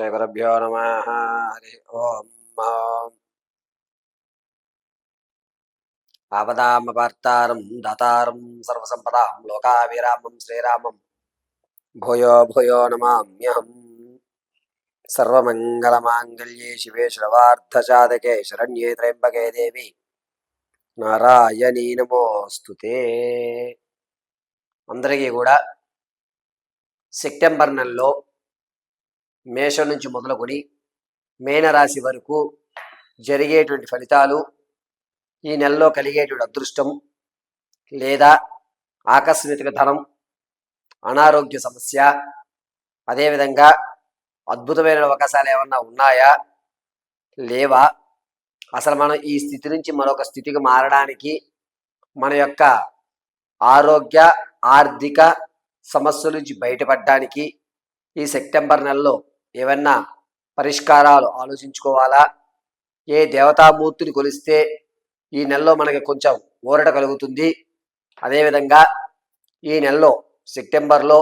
శ్రీగురుభ్యో నమ హరి ఓం ఆపదామపార్తారం దాతారం సర్వసంపదాం లోకాభిరామం శ్రీరామం భూయో భూయో నమామ్యహం సర్వమంగళమాంగళ్యే శివే శ్రవార్థసాధకే శరణ్యే త్రయంబకే దేవి నారాయణీ నమోస్తుతే అందరికీ కూడా సెప్టెంబర్ నెలలో మేషం నుంచి మొదలుకొని మేనరాశి వరకు జరిగేటువంటి ఫలితాలు ఈ నెలలో కలిగేటువంటి అదృష్టం లేదా ఆకస్మిక ధనం అనారోగ్య సమస్య అదేవిధంగా అద్భుతమైన అవకాశాలు ఏమన్నా ఉన్నాయా? లేవా? అసలు మనం ఈ స్థితి నుంచి మరొక స్థితికి మారడానికి మన యొక్క ఆరోగ్య ఆర్థిక సమస్యల నుంచి బయటపడడానికి ఈ సెప్టెంబర్ నెలలో ఏమన్నా పరిష్కారాలు ఆలోచించుకోవాలా? ఏ దేవతామూర్తిని కొలిస్తే ఈ నెలలో మనకి కొంచెం ఊరట కలుగుతుంది? అదేవిధంగా ఈ నెలలో సెప్టెంబర్లో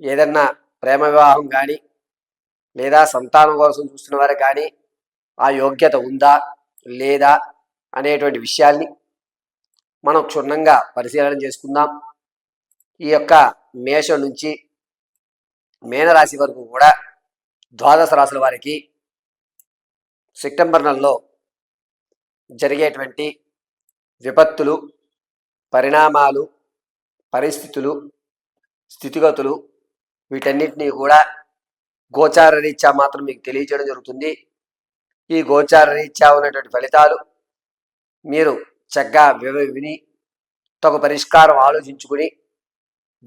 ఏదన్నా ప్రేమ వివాహం కానీ లేదా సంతానం కోసం చూస్తున్న వారు కానీ ఆ యోగ్యత ఉందా లేదా అనేటువంటి విషయాల్ని మనం క్షుణ్ణంగా పరిశీలన చేసుకుందాం. ఈ యొక్క మేషం నుంచి మేనరాశి వరకు కూడా ద్వాదశ రాశుల వారికి సెప్టెంబర్ నెలలో జరిగేటువంటి విపత్తులు పరిణామాలు పరిస్థితులు స్థితిగతులు వీటన్నిటినీ కూడా గోచార రీత్యా మాత్రం మీకు తెలియజేయడం జరుగుతుంది. ఈ గోచార రీత్యా ఉన్నటువంటి ఫలితాలు మీరు చక్కగా వివ విని తగు పరిష్కారం ఆలోచించుకుని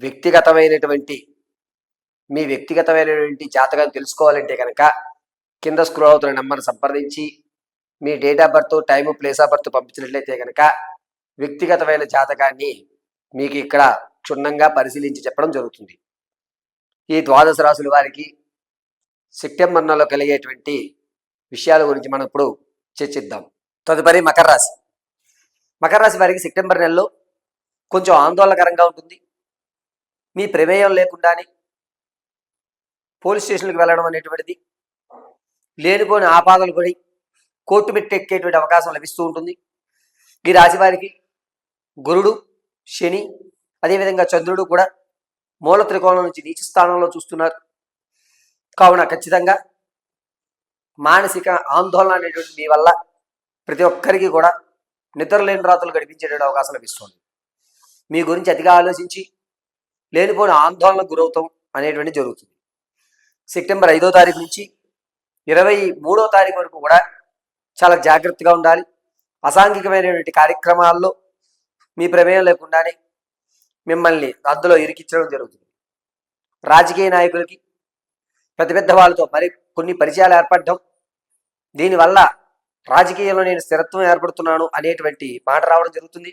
వ్యక్తిగతమైనటువంటి మీ వ్యక్తిగతమైనటువంటి జాతకాన్ని తెలుసుకోవాలంటే కనుక కింద స్క్రోల్ అవుతున్న నెంబర్ని సంప్రదించి మీ date of birth time place of birth పంపించినట్లయితే కనుక వ్యక్తిగతమైన జాతకాన్ని మీకు ఇక్కడ క్షుణ్ణంగా పరిశీలించి చెప్పడం జరుగుతుంది. ఈ ద్వాదశ రాశుల వారికి సెప్టెంబర్ నెలలో కలిగేటువంటి విషయాల గురించి మనం ఇప్పుడు చర్చిద్దాం. తదుపరి మకర రాశి. మకర రాశి వారికి సెప్టెంబర్ నెలలో కొంచెం ఆందోళనకరంగా ఉంటుంది. మీ ప్రమేయం లేకుండానే పోలీస్ స్టేషన్కి వెళ్ళడం అనేటువంటిది లేనిపోని ఆపాదలు పడి కోర్టు మెట్టెక్కేటువంటి అవకాశం లభిస్తూ ఉంటుంది. ఈ రాశి వారికి గురుడు శని అదేవిధంగా చంద్రుడు కూడా మూల త్రికోణం నుంచి నీచ స్థానంలో చూస్తున్నారు. కావున ఖచ్చితంగా మానసిక ఆందోళన అనేటువంటి మీ వల్ల ప్రతి ఒక్కరికి కూడా నిద్రలేని రాత్రులు గడిపించేటువంటి అవకాశం లభిస్తుంది. మీ గురించి అతిగా ఆలోచించి లేనిపోయిన ఆందోళనకు గురవుతాం అనేటువంటి జరుగుతుంది. సెప్టెంబర్ ఐదో తారీఖు నుంచి ఇరవై మూడో తారీఖు వరకు కూడా చాలా జాగ్రత్తగా ఉండాలి. అసాంఘికమైనటువంటి కార్యక్రమాల్లో మీ ప్రమేయం లేకుండానే మిమ్మల్ని అందులో ఇరికించడం జరుగుతుంది. రాజకీయ నాయకులకి పెద్ద పెద్ద వాళ్ళతో మరి కొన్ని పరిచయాలు ఏర్పడడం దీనివల్ల రాజకీయంలో నేను స్థిరత్వం ఏర్పడుతున్నాను అనేటువంటి మాట రావడం జరుగుతుంది.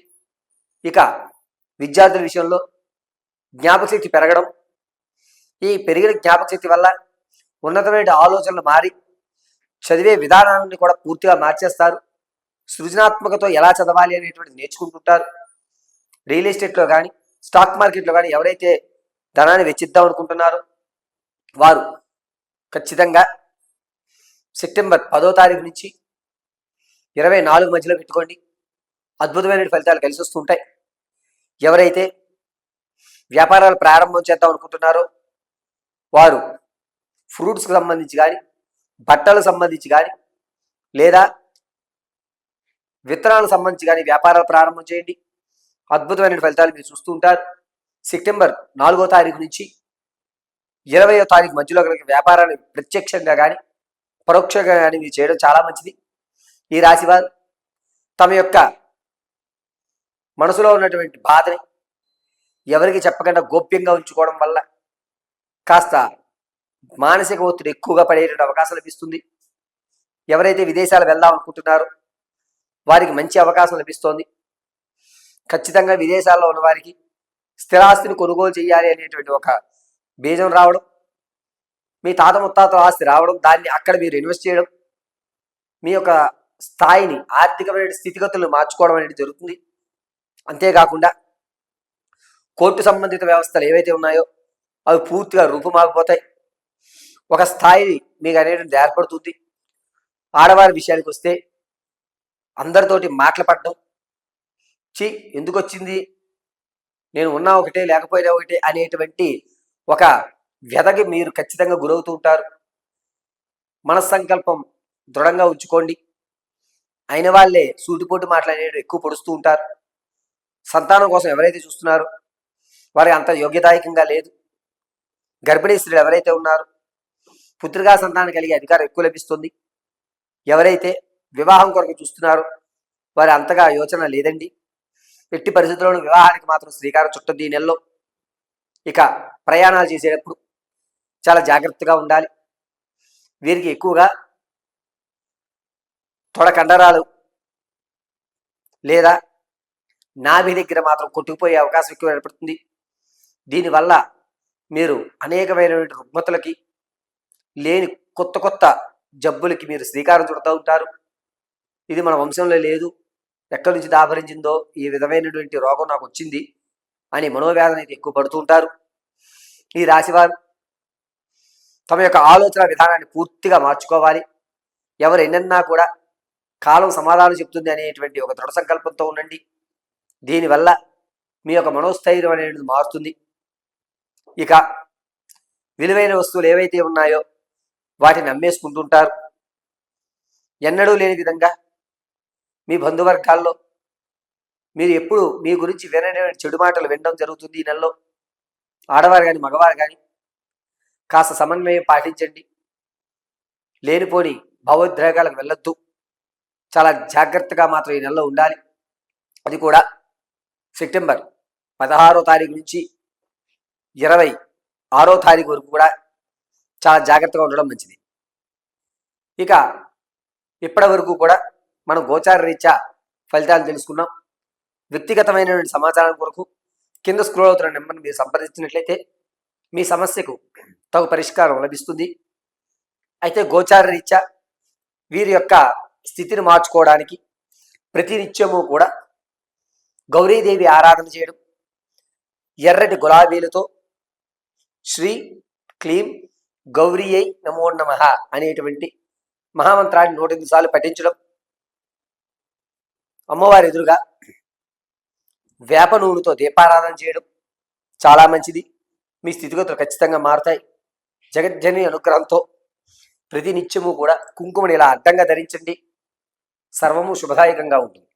ఇక విద్యార్థుల విషయంలో జ్ఞాపకశక్తి పెరగడం ఈ పెరిగిన జ్ఞాపకశక్తి వల్ల ఉన్నతమైన ఆలోచనలు మారి చదివే విధానాన్ని కూడా పూర్తిగా మార్చేస్తారు. సృజనాత్మకతో ఎలా చదవాలి అనేటువంటి నేర్చుకుంటుంటారు. రియల్ ఎస్టేట్లో కానీ స్టాక్ మార్కెట్లో కానీ ఎవరైతే ధనాన్ని వెచ్చిద్దాం అనుకుంటున్నారో వారు ఖచ్చితంగా సెప్టెంబర్ పదో తారీఖు నుంచి ఇరవై నాలుగు మధ్యలో పెట్టుకోండి. అద్భుతమైన ఫలితాలు కలిసి వస్తుంటాయి. ఎవరైతే వ్యాపారాలు ప్రారంభం చేద్దాం అనుకుంటున్నారో వారు ఫ్రూట్స్కి సంబంధించి కానీ బట్టలకు సంబంధించి కానీ లేదా విత్తనాలకు సంబంధించి కానీ వ్యాపారాలు ప్రారంభం చేయండి. అద్భుతమైన ఫలితాలు మీరు చూస్తూ ఉంటారు. సెప్టెంబర్ నాలుగో తారీఖు నుంచి ఇరవయో తారీఖు మధ్యలో కనుక వ్యాపారాన్ని ప్రత్యక్షంగా కానీ పరోక్షంగా కానీ మీరు చేయడం చాలా మంచిది. ఈ రాశి వారు తమ యొక్క మనసులో ఉన్నటువంటి బాధని ఎవరికి చెప్పకుండా గోప్యంగా ఉంచుకోవడం వల్ల కాస్త మానసిక ఒత్తిడి ఎక్కువగా పడేటువంటి అవకాశం లభిస్తుంది. ఎవరైతే విదేశాలు వెళ్దాం అనుకుంటున్నారో వారికి మంచి అవకాశం లభిస్తోంది. ఖచ్చితంగా విదేశాల్లో ఉన్న వారికి స్థిరాస్తిని కొనుగోలు చేయాలి అనేటువంటి ఒక బీజం రావడం మీ తాత ముత్తాతల ఆస్తి రావడం దాన్ని అక్కడ మీరు ఇన్వెస్ట్ చేయడం మీ యొక్క స్థాయిని ఆర్థికమైన స్థితిగతులను మార్చుకోవడం అనేది జరుగుతుంది. అంతేకాకుండా కోర్టు సంబంధిత వ్యవస్థలు ఏవైతే ఉన్నాయో అవి పూర్తిగా రూపుమాగిపోతాయి ఒక స్థాయి మీకు అనేటువంటి ఏర్పడుతుంది. ఆడవారి విషయానికి వస్తే అందరితోటి మాట్లాడడం చి ఎందుకు వచ్చింది నేను ఉన్నా ఒకటే లేకపోయినా ఒకటే అనేటువంటి ఒక వ్యధకి మీరు ఖచ్చితంగా గురవుతూ ఉంటారు. మనస్సంకల్పం దృఢంగా ఉంచుకోండి. అయిన వాళ్ళే సూటిపోటు మాట్లాడేది ఎక్కువ పొడుస్తూ ఉంటారు. సంతానం కోసం ఎవరైతే చూస్తున్నారో వారికి అంత యోగ్యదాయకంగా లేదు. గర్భిణీ స్త్రీలు ఎవరైతే ఉన్నారో పుత్రికా సంతానం కలిగే అధికారం ఎక్కువ లభిస్తుంది. ఎవరైతే వివాహం కొరకు చూస్తున్నారో వారి అంతగా యోచన లేదండి. ఎట్టి పరిస్థితుల్లోనూ వివాహానికి మాత్రం శ్రీకారం చుట్టద్దు ఈ నెలలో. ఇక ప్రయాణాలు చేసేటప్పుడు చాలా జాగ్రత్తగా ఉండాలి. వీరికి ఎక్కువగా తొడ కండరాలు లేదా నాభి దగ్గర మాత్రం కొట్టుకుపోయే అవకాశం ఎక్కువ ఏర్పడుతుంది. దీనివల్ల మీరు అనేకమైనటువంటి రుగ్మతలకి లేని కొత్త కొత్త జబ్బులకి మీరు శ్రీకారం చుడతా ఉంటారు. ఇది మన వంశంలో లేదు. ఎక్కడి నుంచి దాపరించిందో ఈ విధమైనటువంటి రోగం నాకు వచ్చింది అని మనోవేదన అయితే ఎక్కువ పడుతూ ఉంటారు. ఈ రాశివారు తమ యొక్క ఆలోచన విధానాన్ని పూర్తిగా మార్చుకోవాలి. ఎవరు ఎన్నన్నా కూడా కాలం సమాధానం చెప్తుంది అనేటువంటి ఒక దృఢ సంకల్పంతో ఉండండి. దీనివల్ల మీ యొక్క మనోస్థైర్యం అనేది మారుతుంది. ఇక విలువైన వస్తువులు ఏవైతే ఉన్నాయో వాటిని అమ్మేసుకుంటుంటారు ఎన్నడూ లేని విధంగా మీ బంధువర్గాల్లో మీరు ఎప్పుడు మీ గురించి వినని చెడు మాటలు వినడం జరుగుతుంది ఈ నెలలో. ఆడవారు కానీ మగవారు కానీ కాస్త సమన్వయం పాటించండి. లేనిపోని భావోద్రేగాలకు వెళ్ళొద్దు. చాలా జాగ్రత్తగా మాత్రం ఈ నెలలో ఉండాలి. అది కూడా సెప్టెంబర్ పదహారో తారీఖు నుంచి ఇరవై ఆరో తారీఖు వరకు కూడా చాలా జాగ్రత్తగా ఉండడం మంచిది. ఇక ఇప్పటి వరకు కూడా మనం గోచార రీత్యా ఫలితాలు తెలుసుకున్నాం. వ్యక్తిగతమైనటువంటి సమాచారం కొరకు కింద స్క్రోల్ అవుతున్న నెంబర్ని మీరు సంప్రదించినట్లయితే మీ సమస్యకు తగు పరిష్కారం లభిస్తుంది. అయితే గోచార రీత్యా వీరి యొక్క స్థితిని మార్చుకోవడానికి ప్రతినిత్యము కూడా గౌరీదేవి ఆరాధన చేయడం ఎర్రటి గులాబీలతో శ్రీ క్లీం గౌరీ అయి నమో నమ అనేటువంటి మహామంత్రాన్ని నూట ఎనిమిది సార్లు పఠించడం అమ్మవారి ఎదురుగా వేప నూనెతో దీపారాధన చేయడం చాలా మంచిది. మీ స్థితిగతులు ఖచ్చితంగా మారుతాయి. జగజ్జని అనుగ్రహంతో ప్రతి నిత్యము కూడా కుంకుమని ఇలా అడ్డంగా ధరించండి. సర్వము శుభదాయకంగా ఉంటుంది.